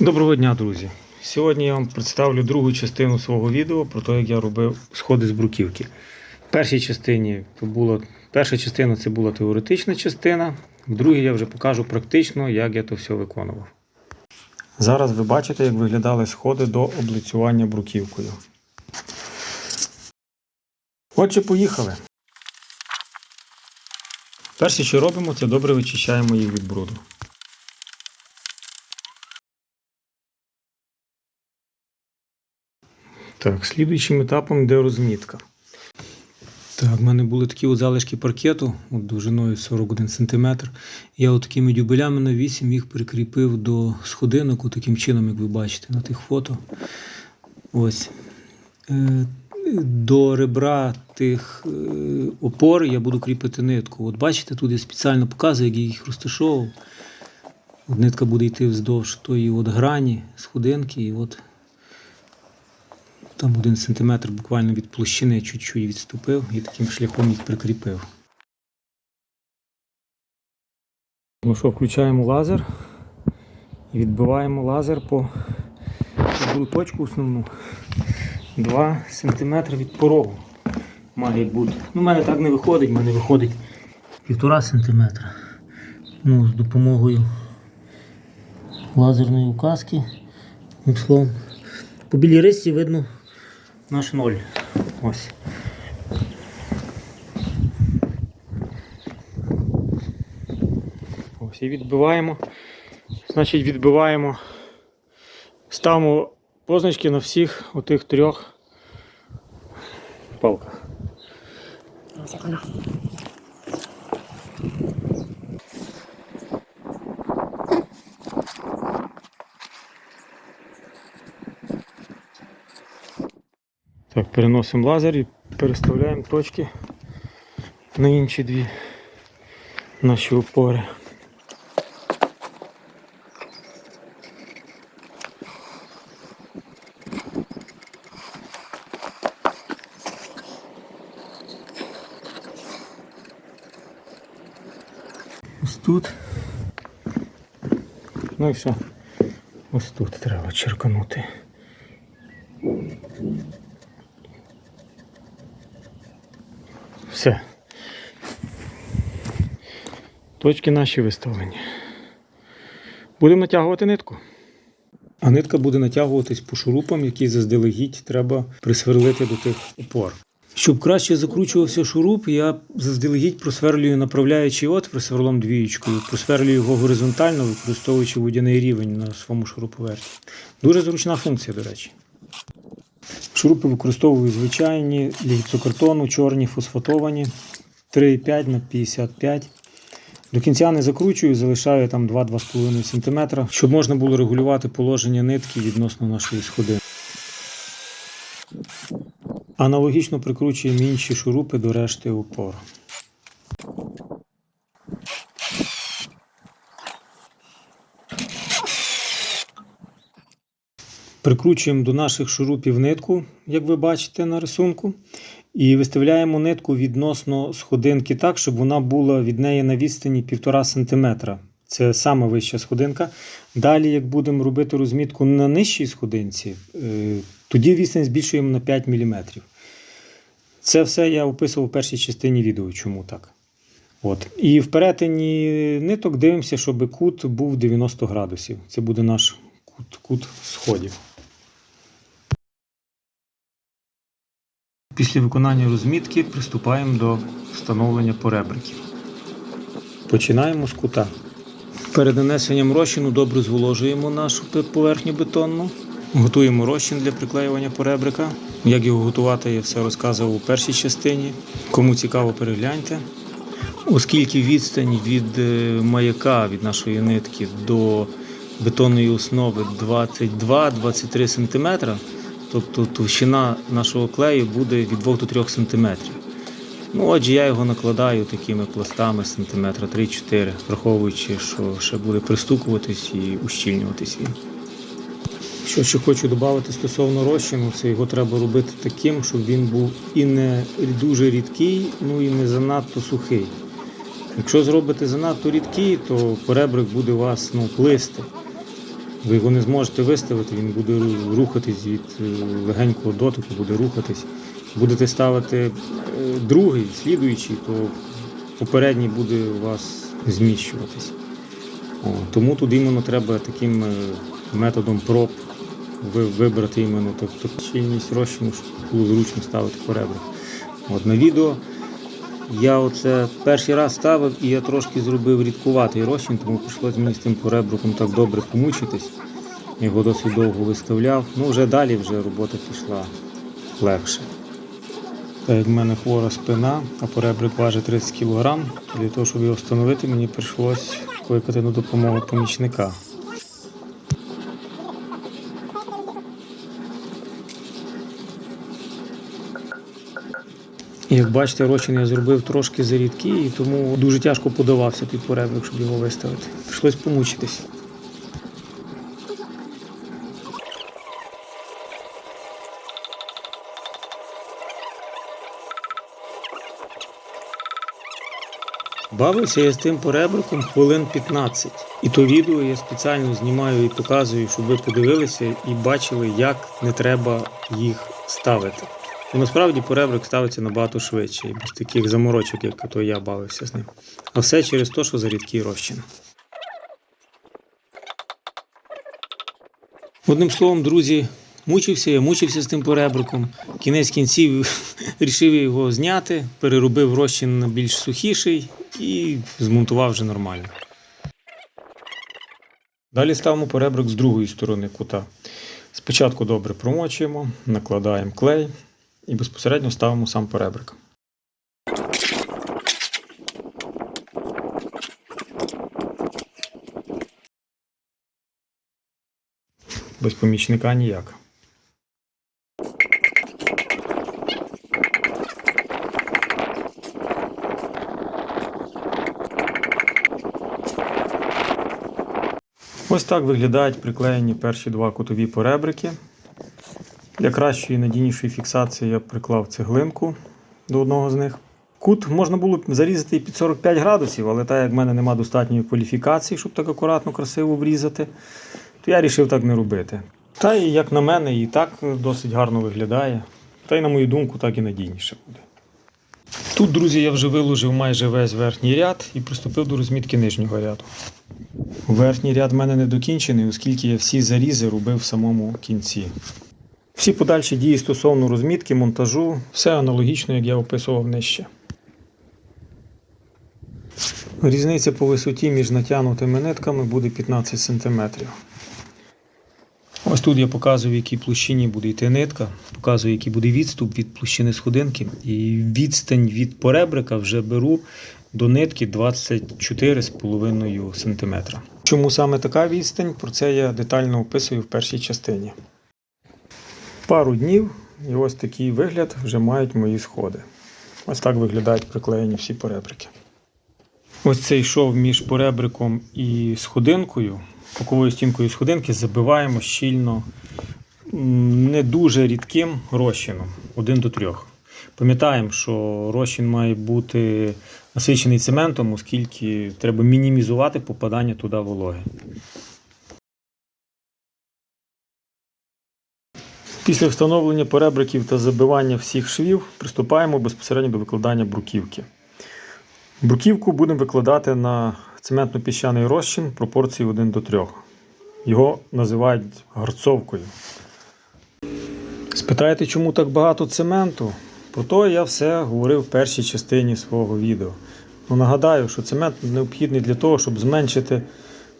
Доброго дня, друзі! Сьогодні я вам представлю другу частину свого відео про те, як я робив сходи з бруківки. В першій частині то було, перша частина це була теоретична частина, в другій я вже покажу практично, як я то все виконував. Зараз ви бачите, як виглядали сходи до облицювання бруківкою. Отже, поїхали. Перше, що робимо, це добре вичищаємо їх від бруду. Так, слідуючим етапом йде розмітка. Так, в мене були такі от залишки паркету от довжиною 41 см. Я от такими дюбелями на 8 їх прикріпив до сходинок, от таким чином, як ви бачите на тих фото. Ось. Е, До ребра тих е, опор я буду кріпити нитку. От бачите, тут я спеціально показую, як я їх розташовував. От нитка буде йти вздовж тої от грані сходинки, і от там один сантиметр буквально від площини чуть-чуть відступив і таким шляхом їх прикріпив. Ну що, включаємо лазер і відбиваємо лазер по по точку основну. 2 см від порогу має бути. Ну, У мене так не виходить, в мене виходить 1,5 см. Ну, з допомогою лазерної указки. Словом, по білій рисі видно наш ноль. Ось. Ось і відбиваємо. Значить, відбиваємо. Ставимо позначки на всіх отих трьох палках. Так, переносимо лазер і переставляємо точки на інші дві наші опори. Ось тут. Ну і все. Ось тут треба черканути. Все. Точки наші виставлені. Будемо натягувати нитку. А нитка буде натягуватись по шурупам, які заздалегідь треба присверлити до тих опор. Щоб краще закручувався шуруп, я заздалегідь просверлюю направляючий отвір сверлом двієчкою, просверлюю його горизонтально, використовуючи водяний рівень на своєму шуруповерті. Дуже зручна функція, до речі. Шурупи використовую звичайні для чорні, фосфатовані 3,5 на 55 До кінця не закручую, залишаю там 2-2,5 см, щоб можна було регулювати положення нитки відносно нашої сходи. Аналогічно прикручуємо інші шурупи до решти опор. Прикручуємо до наших шурупів нитку, як ви бачите на рисунку, і виставляємо нитку відносно сходинки так, щоб вона була від неї на відстані 1,5 см. Це саме вища сходинка. Далі, як будемо робити розмітку на нижчій сходинці, е, тоді відстань збільшуємо на 5 мм. Це все я описував в першій частині відео, чому так. От. І в перетині ниток дивимося, щоб кут був 90 градусів. Це буде наш кут, кут сходів. Після виконання розмітки приступаємо до встановлення поребриків. Починаємо з кута. Перед нанесенням розчину добре зволожуємо нашу поверхню бетонну. Готуємо розчин для приклеювання поребрика. Як його готувати, я все розказував у першій частині. Кому цікаво, перегляньте. Оскільки відстань від е, маяка, від нашої нитки до бетонної основи 22-23 см, тобто товщина нашого клею буде від 2 до 3 см. Ну, отже, я його накладаю такими пластами сантиметра 3-4, враховуючи, що ще буде пристукуватись і ущільнюватись він. Що ще хочу додати стосовно розчину, це його треба робити таким, щоб він був і не дуже рідкий, ну і не занадто сухий. Якщо зробите занадто рідкий, то поребрик буде у вас ну, плисти. Ви його не зможете виставити, він буде рухатись від е, легенького дотику, буде рухатись. Будете ставити е, другий, слідуючий, то попередній буде у вас зміщуватись. О, тому тут іменно треба таким е, методом проб вибрати іменно тобто, щільність розчину, щоб було зручно ставити по ребрах. От на відео я оце перший раз ставив і я трошки зробив рідкуватий розчин, тому прийшлося мені з тим поребриком так добре помучитись. Його досить довго виставляв. Ну вже далі вже робота пішла легше. Так як в мене хвора спина, а поребрик важить 30 кг, для того, щоб його встановити, мені прийшлось кликати на допомогу помічника. Як бачите, розчин я зробив трошки зарідкий, і тому дуже тяжко подавався під поребрик, щоб його виставити. Прийшлось помучитись. Бавився я з тим поребриком хвилин 15. І то відео я спеціально знімаю і показую, щоб ви подивилися і бачили, як не треба їх ставити. І насправді поребрик ставиться набагато швидше і без таких заморочок, як то я бавився з ним. А все через те, що за рідкий розчин. Одним словом, друзі, мучився я, мучився з тим поребриком. Кінець кінців рішив його зняти, переробив розчин на більш сухіший і змонтував вже нормально. Далі ставимо поребрик з другої сторони кута. Спочатку добре промочуємо, накладаємо клей і безпосередньо ставимо сам поребрик. Без помічника ніяк. Ось так виглядають приклеєні перші два кутові поребрики. Для кращої і надійнішої фіксації я приклав цеглинку до одного з них. Кут можна було б зарізати і під 45 градусів, але так як в мене немає достатньої кваліфікації, щоб так акуратно, красиво врізати, то я вирішив так не робити. Та і як на мене, і так досить гарно виглядає. Та й на мою думку, так і надійніше буде. Тут, друзі, я вже виложив майже весь верхній ряд і приступив до розмітки нижнього ряду. Верхній ряд в мене не докінчений, оскільки я всі зарізи робив в самому кінці. Всі подальші дії стосовно розмітки, монтажу, все аналогічно, як я описував нижче. Різниця по висоті між натягнутими нитками буде 15 см. Ось тут я показую, в якій площині буде йти нитка, показую, який буде відступ від площини сходинки. І відстань від поребрика вже беру до нитки 24,5 см. Чому саме така відстань? Про це я детально описую в першій частині. Пару днів і ось такий вигляд вже мають мої сходи. Ось так виглядають приклеєні всі поребрики. Ось цей шов між поребриком і сходинкою, боковою стінкою сходинки забиваємо щільно не дуже рідким розчином 1 до 3. Пам'ятаємо, що розчин має бути насичений цементом, оскільки треба мінімізувати попадання туди вологи. Після встановлення поребриків та забивання всіх швів приступаємо безпосередньо до викладання бруківки. Бруківку будемо викладати на цементно-піщаний розчин пропорції 1 до 3. Його називають гарцовкою. Спитаєте, чому так багато цементу? Про то я все говорив в першій частині свого відео. Ну, нагадаю, що цемент необхідний для того, щоб зменшити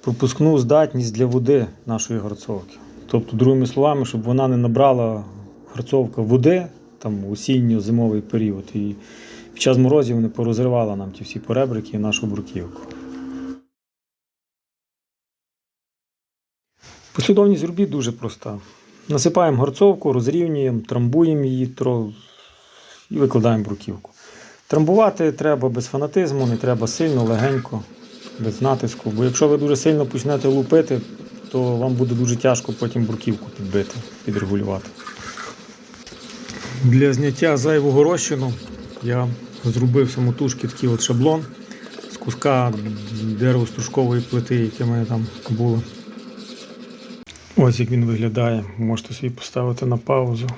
пропускну здатність для води нашої гарцовки. Тобто, другими словами, щоб вона не набрала гарцовка води там осінньо-зимовий період. І під час морозів не порозривала нам ті всі поребрики і нашу бруківку. Послідовність робіт дуже проста. Насипаємо горцовку, розрівнюємо, трамбуємо її тро- і викладаємо бруківку. Трамбувати треба без фанатизму, не треба сильно, легенько, без натиску. Бо якщо ви дуже сильно почнете лупити, то вам буде дуже тяжко потім бруківку підбити, підрегулювати. Для зняття зайвого розчину я зробив самотужки такий от шаблон з куска дерево-стружкової плити, яке мене там було. Ось як він виглядає. Можете собі поставити на паузу.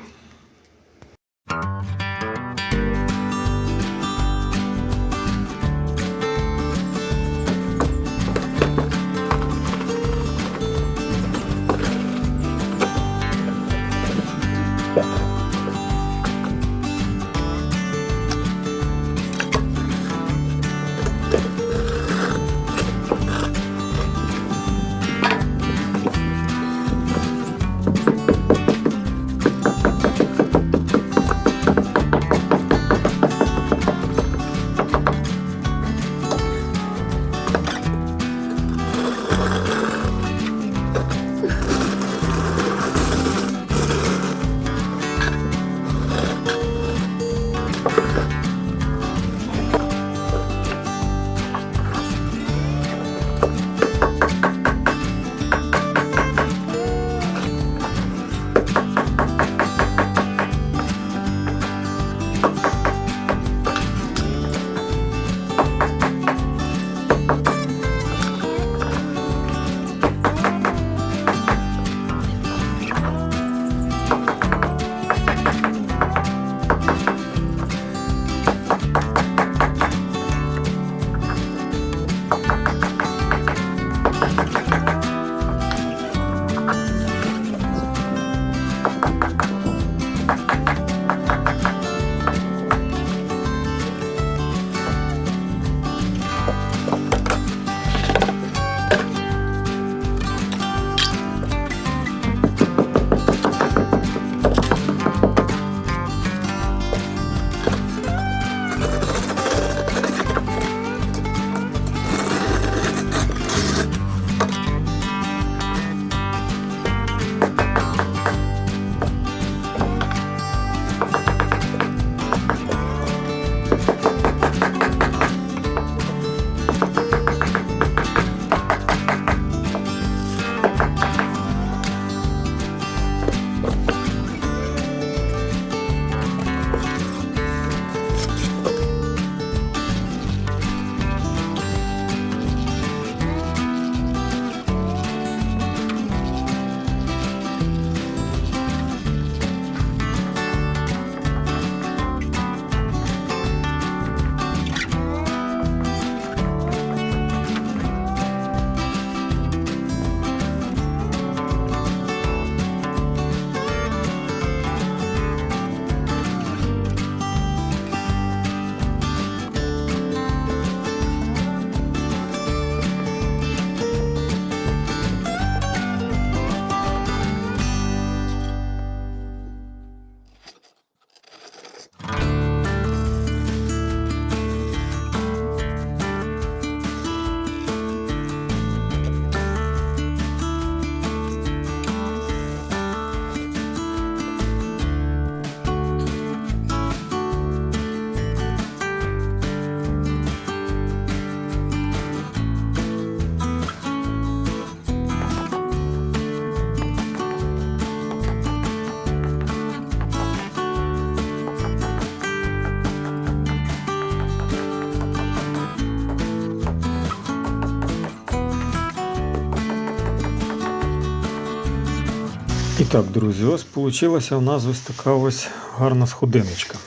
І так, друзі, ось вийшла у нас ось така ось гарна сходиночка.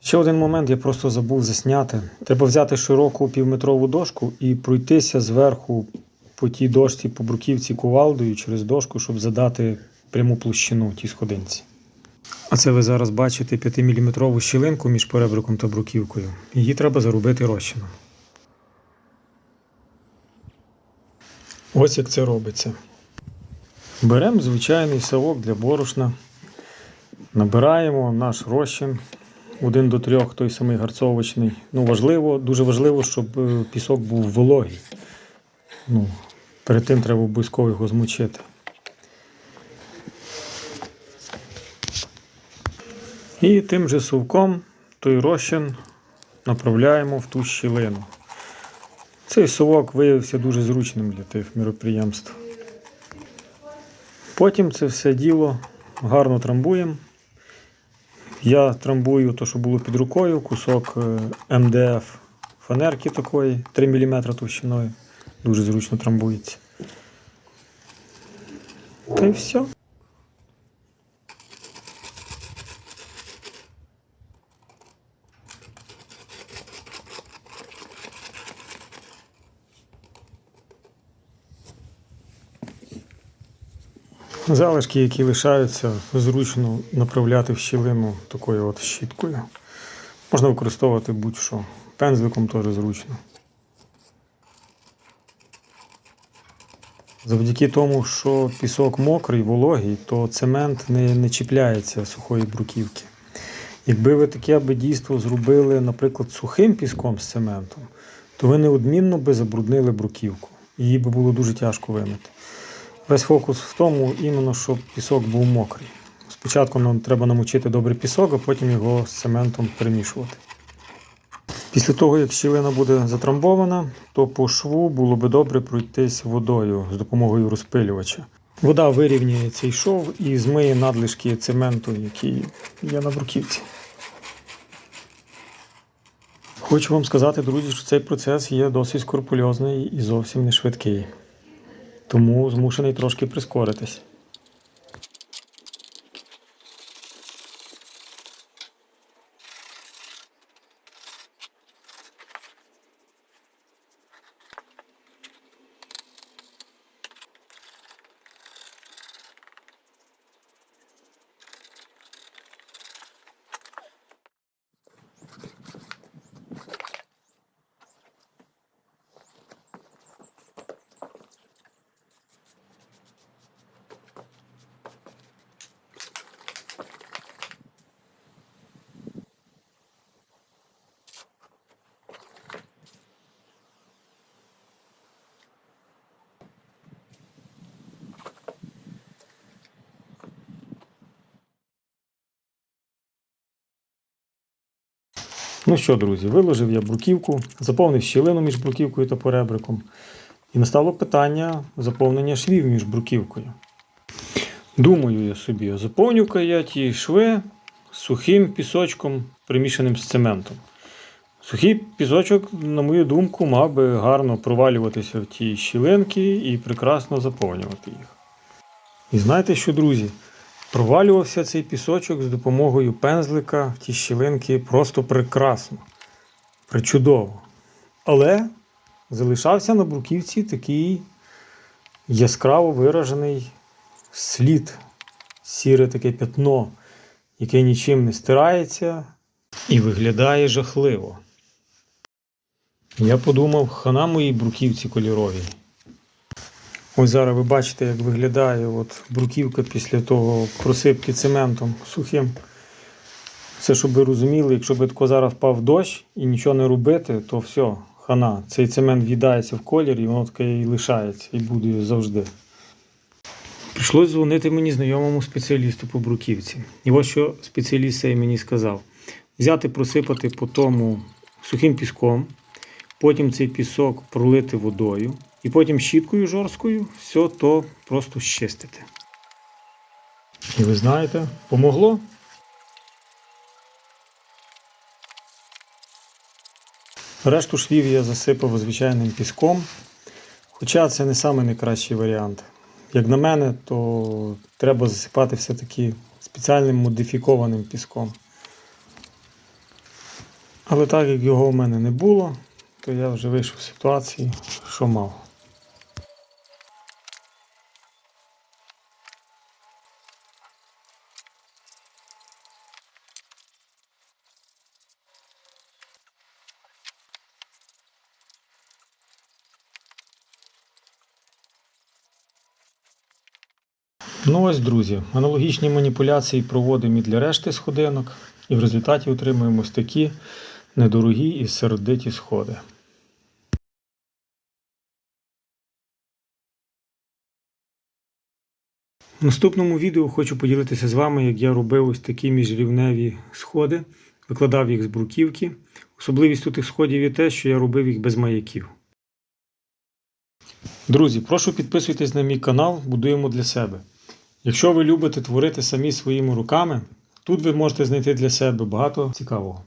Ще один момент я просто забув засняти. Треба взяти широку півметрову дошку і пройтися зверху по тій дошці, по бруківці кувалдою через дошку, щоб задати пряму площину тій сходинці. А це ви зараз бачите 5-мм щілинку між перебриком та бруківкою. Її треба заробити розчином. Ось як це робиться. Беремо звичайний совок для борошна, набираємо наш розчин 1 до 3, той самий гарцовочний. Ну, важливо, дуже важливо, щоб е, пісок був вологий. Ну, перед тим треба обов'язково його змочити. І тим же совком той розчин направляємо в ту щілину. Цей совок виявився дуже зручним для тих міроприємств. Потім це все діло гарно трамбуємо. Я трамбую те, що було під рукою, кусок е, МДФ фанерки такої 3 мм товщиною. Дуже зручно трамбується. Та й все. Залишки, які лишаються, зручно направляти в щілину такою от щіткою. Можна використовувати будь-що. Пензликом теж зручно. Завдяки тому, що пісок мокрий, вологий, то цемент не, не чіпляється сухої бруківки. Якби ви таке би дійство зробили, наприклад, сухим піском з цементом, то ви неодмінно би забруднили бруківку. Її би було дуже тяжко вимити. Весь фокус в тому, іменно, щоб пісок був мокрий. Спочатку нам треба намочити добре пісок, а потім його з цементом перемішувати. Після того, як щілина буде затрамбована, то по шву було би добре пройтись водою з допомогою розпилювача. Вода вирівнює цей шов і змиє надлишки цементу, який є на бруківці. Хочу вам сказати, друзі, що цей процес є досить скрупульозний і зовсім не швидкий. Тому змушений трошки прискоритись. Ну що, друзі, виложив я бруківку, заповнив щілину між бруківкою та поребриком. І настало питання заповнення швів між бруківкою. Думаю я собі, заповню-ка я ті шви сухим пісочком, примішаним з цементом. Сухий пісочок, на мою думку, мав би гарно провалюватися в ті щілинки і прекрасно заповнювати їх. І знаєте що, друзі? Провалювався цей пісочок з допомогою пензлика в ті щілинки просто прекрасно, причудово. Але залишався на бруківці такий яскраво виражений слід, сіре таке пятно, яке нічим не стирається і виглядає жахливо. Я подумав, хана моїй бруківці кольоровій. Ось зараз ви бачите, як виглядає от бруківка після того просипки цементом сухим. Це, щоб ви розуміли, якщо б тако зараз впав дощ і нічого не робити, то все, хана. Цей цемент в'їдається в колір і воно таке і лишається, і буде завжди. Прийшлось дзвонити мені знайомому спеціалісту по бруківці. І ось що спеціаліст мені сказав: взяти, просипати по тому сухим піском, потім цей пісок пролити водою, і потім щіткою жорсткою все то просто щистити. І ви знаєте, помогло. Решту швів я засипав звичайним піском. Хоча це не самий найкращий варіант. Як на мене, то треба засипати все-таки спеціальним модифікованим піском. Але так як його в мене не було, то я вже вийшов з ситуації, що мав. Ну ось, друзі, аналогічні маніпуляції проводимо і для решти сходинок, і в результаті отримуємо ось такі недорогі і сердиті сходи. В наступному відео хочу поділитися з вами, як я робив ось такі міжрівневі сходи, викладав їх з бруківки. Особливість у тих сходів є те, що я робив їх без маяків. Друзі, прошу підписуйтесь на мій канал, будуємо для себе. Якщо ви любите творити самі своїми руками, тут ви можете знайти для себе багато цікавого.